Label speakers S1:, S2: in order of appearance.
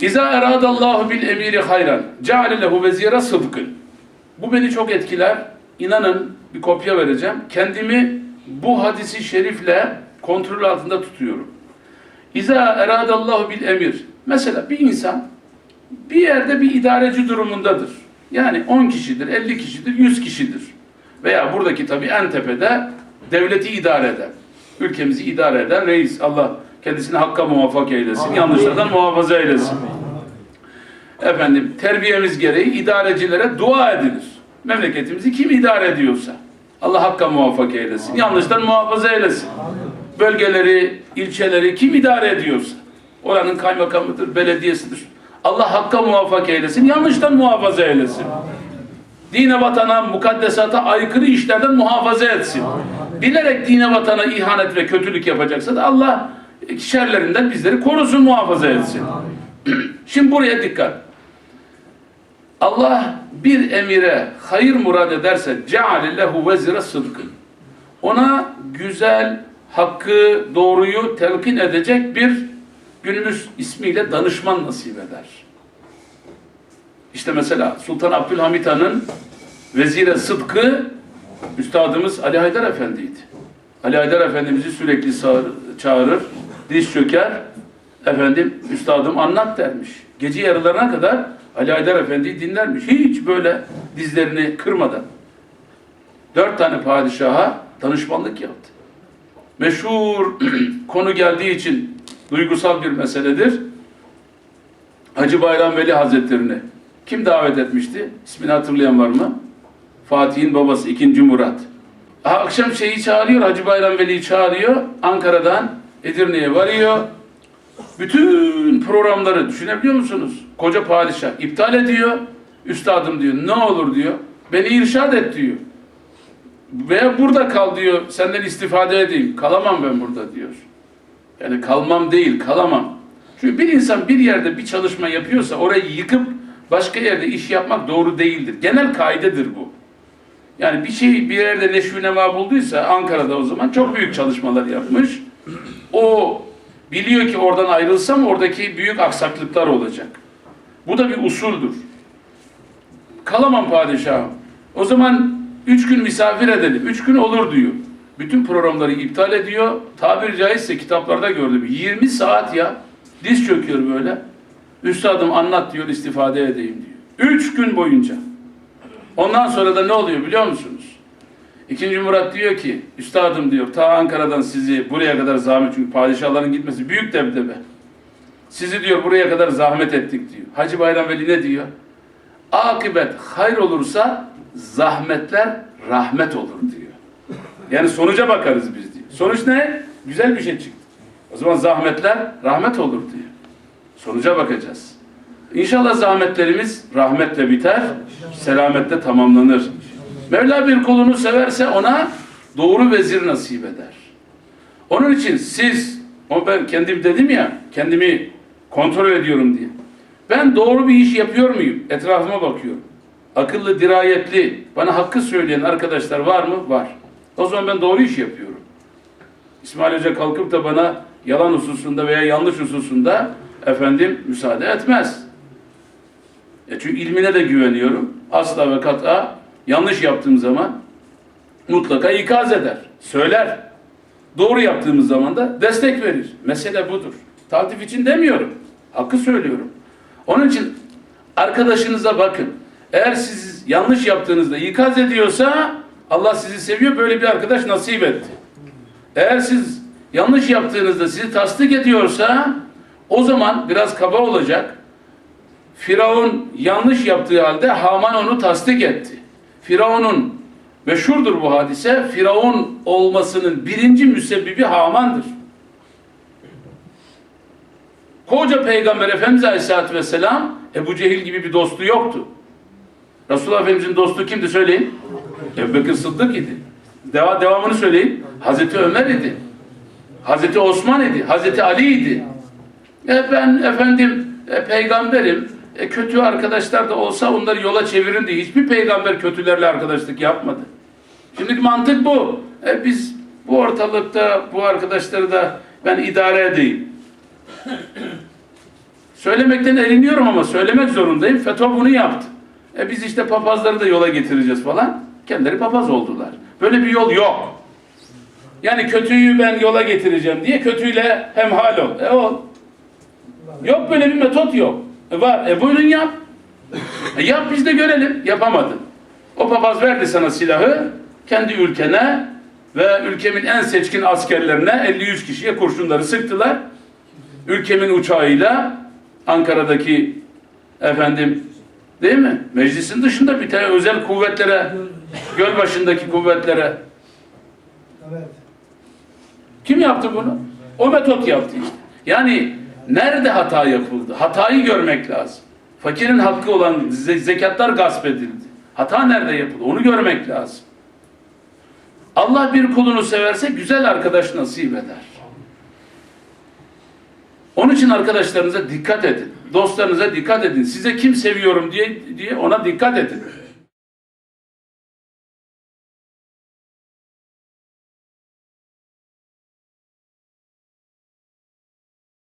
S1: İza eradallahu bil emiri hayran ceale lehu vezira sıdkın. Bu beni çok etkiler. İnanın bir kopya vereceğim. Kendimi bu hadisi şerifle kontrol altında tutuyorum. İza eradallahu bil emir. Mesela bir insan bir yerde bir idareci durumundadır. Yani 10 kişidir, 50 kişidir, 100 kişidir. Veya buradaki tabii en tepede devleti idare eden, ülkemizi idare eden reis. Allah kendisini hakka muvaffak eylesin, yanlışlardan muhafaza eylesin. Efendim terbiyemiz gereği idarecilere dua edilir. Memleketimizi kim idare ediyorsa Allah hakka muvaffak eylesin, yanlıştan muhafaza eylesin. Bölgeleri, ilçeleri kim idare ediyorsa oranın kaymakamıdır, belediyesidir. Allah hakka muvaffak eylesin, yanlıştan muhafaza eylesin. Dine vatana, mukaddesata aykırı işlerden muhafaza etsin. Bilerek dine vatana ihanet ve kötülük yapacaksa da Allah şerlerinden bizleri korusun, muhafaza etsin. Şimdi buraya dikkat. Allah bir emire hayır murad ederse ceale lehu vezire sıdkın. Ona güzel, hakkı, doğruyu telkin edecek bir günümüz ismiyle danışman nasip eder. İşte mesela Sultan Abdülhamit Han'ın vezire sıdkı üstadımız Ali Haydar Efendi'ydi. Ali Haydar Efendimiz'i sürekli çağır- çağırır, diz çöker, efendim üstadım anlat dermiş. Gece yarılarına kadar Ali Haydar Efendi'yi dinlermiş. Hiç böyle dizlerini kırmadan. Dört tane padişaha danışmanlık yaptı. Meşhur konu geldiği için duygusal bir meseledir. Hacı Bayram Veli Hazretlerini kim davet etmişti? İsmini hatırlayan var mı? Fatih'in babası 2. Murat. Akşam şeyi çağırıyor, Hacı Bayram Veli'yi çağırıyor. Ankara'dan Edirne'ye varıyor. Bütün programları düşünebiliyor musunuz? Koca padişah iptal ediyor. Üstadım diyor, ne olur diyor. Beni irşad et diyor. Veya burada kal diyor, senden istifade edeyim. Kalamam ben burada diyor. Yani kalmam değil, kalamam. Çünkü bir insan bir yerde bir çalışma yapıyorsa orayı yıkıp başka yerde iş yapmak doğru değildir. Genel kaidedir bu. Yani bir şey bir yerde neşvi nema bulduysa Ankara'da o zaman çok büyük çalışmalar yapmış. O biliyor ki oradan ayrılsam oradaki büyük aksaklıklar olacak. Bu da bir usuldür. Kalamam padişahım. O zaman üç gün misafir edelim. Üç gün olur diyor. Bütün programları iptal ediyor. Tabiri caizse kitaplarda gördüm. 20 saat ya. Diz çöküyor böyle. Üstadım anlat diyor istifade edeyim diyor. Üç gün boyunca. Ondan sonra da ne oluyor biliyor musunuz? İkinci Murat diyor ki, üstadım diyor, ta Ankara'dan sizi buraya kadar zahmet, çünkü padişahların gitmesi büyük debdebe. Sizi diyor buraya kadar zahmet ettik diyor. Hacı Bayram Veli ne diyor? Akıbet hayır olursa zahmetler rahmet olur diyor. Yani sonuca bakarız biz diyor. Sonuç ne? Güzel bir şey çıktı. O zaman zahmetler rahmet olur diyor. Sonuca bakacağız. İnşallah zahmetlerimiz rahmetle biter, selametle tamamlanır. Mevla bir kulunu severse ona doğru vezir nasip eder. Onun için siz, o ben kendim dedim ya, kendimi kontrol ediyorum diye. Ben doğru bir iş yapıyor muyum? Etrafıma bakıyorum. Akıllı, dirayetli, bana hakkı söyleyen arkadaşlar var mı? Var. O zaman ben doğru iş yapıyorum. İsmail Hoca kalkıp da bana yalan hususunda veya yanlış hususunda efendim müsaade etmez. E çünkü ilmine de güveniyorum. Asla ve kat'a yanlış yaptığım zaman mutlaka ikaz eder, söyler. Doğru yaptığımız zaman da destek verir. Mesele budur. Taltif için demiyorum. Hakkı söylüyorum. Onun için arkadaşınıza bakın. Eğer siz yanlış yaptığınızda ikaz ediyorsa Allah sizi seviyor. Böyle bir arkadaş nasip etti. Eğer siz yanlış yaptığınızda sizi tasdik ediyorsa o zaman biraz kaba olacak. Firavun yanlış yaptığı halde Haman onu tasdik etti. Firavun'un meşhurdur bu hadise. Firavun olmasının birinci müsebbibi Haman'dır. Koca Peygamber Efendimiz Aleyhisselatü Vesselam Ebu Cehil gibi bir dostu yoktu. Resulullah Efendimizin dostu kimdi söyleyin? Ebu Bekir Sıddık idi. Deva, devamını söyleyin. Hazreti Ömer idi. Hazreti Osman idi. Hazreti Ali idi. E ben efendim e, peygamberim. E, kötü arkadaşlar da olsa onları yola çevirin diye hiçbir peygamber kötülerle arkadaşlık yapmadı. Şimdiki mantık bu. E, biz bu ortalıkta bu arkadaşları da ben idare edeyim. Söylemekten eriniyorum ama söylemek zorundayım. FETÖ bunu yaptı. E biz işte papazları da yola getireceğiz falan. Kendileri papaz oldular. Böyle bir yol yok. Yani kötüyü ben yola getireceğim diye kötüyle hemhal ol. E ol. Yok böyle bir metot yok. E var. E buyurun yap. E yap biz de görelim. Yapamadın. O papaz verdi sana silahı. Kendi ülkene ve ülkemin en seçkin askerlerine 50-100 kişiye kurşunları sıktılar. Ülkemin uçağıyla Ankara'daki efendim değil mi? Meclisin dışında bir tane özel kuvvetlere Gölbaşı'ndaki kuvvetlere
S2: Evet.
S1: kim yaptı bunu? O metot yaptı işte. Yani nerede hata yapıldı? Hatayı görmek lazım. Fakirin hakkı olan ze- zekatlar gasp edildi. Hata nerede yapıldı? Onu görmek lazım. Allah bir kulunu severse güzel arkadaş nasip eder. Onun için arkadaşlarınıza dikkat edin. Dostlarınıza dikkat edin. Size kim seviyorum diye diye ona dikkat edin.